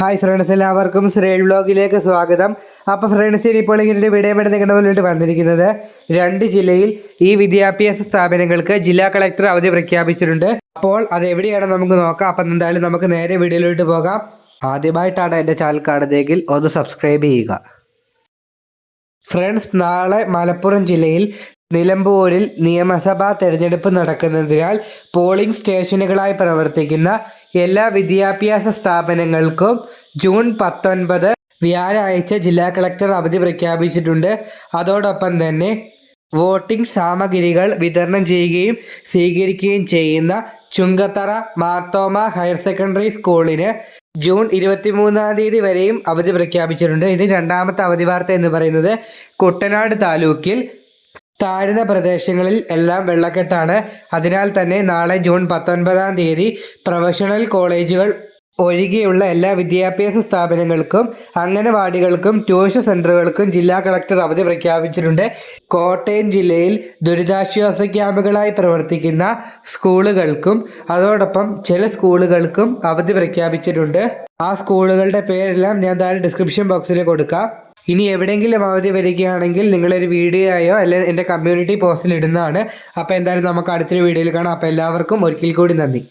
Hi friends എല്ലാവർക്കും ശ്രേൽ വ്ലോഗിലേക്ക് സ്വാഗതം. അപ്പോൾ ഫ്രണ്ട്സ് ഇപ്പോൾ ഇങ്ങനെ ഒരു വീഡിയോ വേണ്ടി നിങ്ങളുടെ വന്നിരിക്കുന്നത് രണ്ട് ജില്ലയിൽ ഈ വിദ്യാഭ്യാസ സ്ഥാപനങ്ങൾക്ക് ജില്ലാ കളക്ടർ അവധി പ്രഖ്യാപിച്ചിട്ടുണ്ട്. അപ്പോൾ അത് എവിടെയാണ് നമുക്ക് നോക്കാം. അപ്പം എന്തായാലും നമുക്ക് നേരെ വീഡിയോയിലോട്ട് പോകാം. ആദ്യമായിട്ടാണ് എന്റെ ചാനൽ കാണുന്നതെങ്കിൽ ഒന്ന് സബ്സ്ക്രൈബ് ചെയ്യുക. ഫ്രണ്ട്സ് നാളെ മലപ്പുറം ജില്ലയിൽ നിലമ്പൂരിൽ നിയമസഭാ തെരഞ്ഞെടുപ്പ് നടക്കുന്നതിനാൽ പോളിംഗ് സ്റ്റേഷനുകളായി പ്രവർത്തിക്കുന്ന എല്ലാ വിദ്യാഭ്യാസ സ്ഥാപനങ്ങൾക്കും ജൂൺ പത്തൊൻപത് വ്യാഴാഴ്ച ജില്ലാ കളക്ടർ അവധി പ്രഖ്യാപിച്ചിട്ടുണ്ട്. അതോടൊപ്പം തന്നെ വോട്ടിംഗ് സാമഗ്രികൾ വിതരണം ചെയ്യുകയും സ്വീകരിക്കുകയും ചെയ്യുന്ന ചുങ്കത്തറ മാർത്തോമ ഹയർ സെക്കൻഡറി സ്കൂളിന് ജൂൺ ഇരുപത്തിമൂന്നാം തീയതി വരെയും അവധി പ്രഖ്യാപിച്ചിട്ടുണ്ട്. ഇനി രണ്ടാമത്തെ അവധി വാർത്ത എന്ന് പറയുന്നത് കുട്ടനാട് താലൂക്കിൽ താഴ്ന്ന പ്രദേശങ്ങളിൽ എല്ലാം വെള്ളക്കെട്ടാണ്. അതിനാൽ തന്നെ നാളെ ജൂൺ പത്തൊൻപതാം തീയതി പ്രൊഫഷണൽ കോളേജുകൾ ഒഴികെയുള്ള എല്ലാ വിദ്യാഭ്യാസ സ്ഥാപനങ്ങൾക്കും അംഗനവാടികൾക്കും ട്യൂഷൻ സെന്ററുകൾക്കും ജില്ലാ കളക്ടർ അവധി പ്രഖ്യാപിച്ചിട്ടുണ്ട്. കോട്ടയം ജില്ലയിൽ ദുരിതാശ്വാസ ക്യാമ്പുകളായി പ്രവർത്തിക്കുന്ന സ്കൂളുകൾക്കും അതോടൊപ്പം ചില സ്കൂളുകൾക്കും അവധി പ്രഖ്യാപിച്ചിട്ടുണ്ട്. ആ സ്കൂളുകളുടെ പേരെല്ലാം ഞാൻ താഴെ ഡിസ്ക്രിപ്ഷൻ ബോക്സിൽ കൊടുക്കാം. ഇനി എവിടെയെങ്കിലും അവധി വരികയാണെങ്കിൽ നിങ്ങളൊരു വീഡിയോയോ അല്ലെങ്കിൽ എന്റെ കമ്മ്യൂണിറ്റി പോസ്റ്റിൽ ഇടുന്നതാണ്. അപ്പോൾ എന്തായാലും നമുക്ക് അടുത്തൊരു വീഡിയോയിൽ കാണാം. അപ്പോൾ എല്ലാവർക്കും ഒരിക്കൽ കൂടി നന്ദി.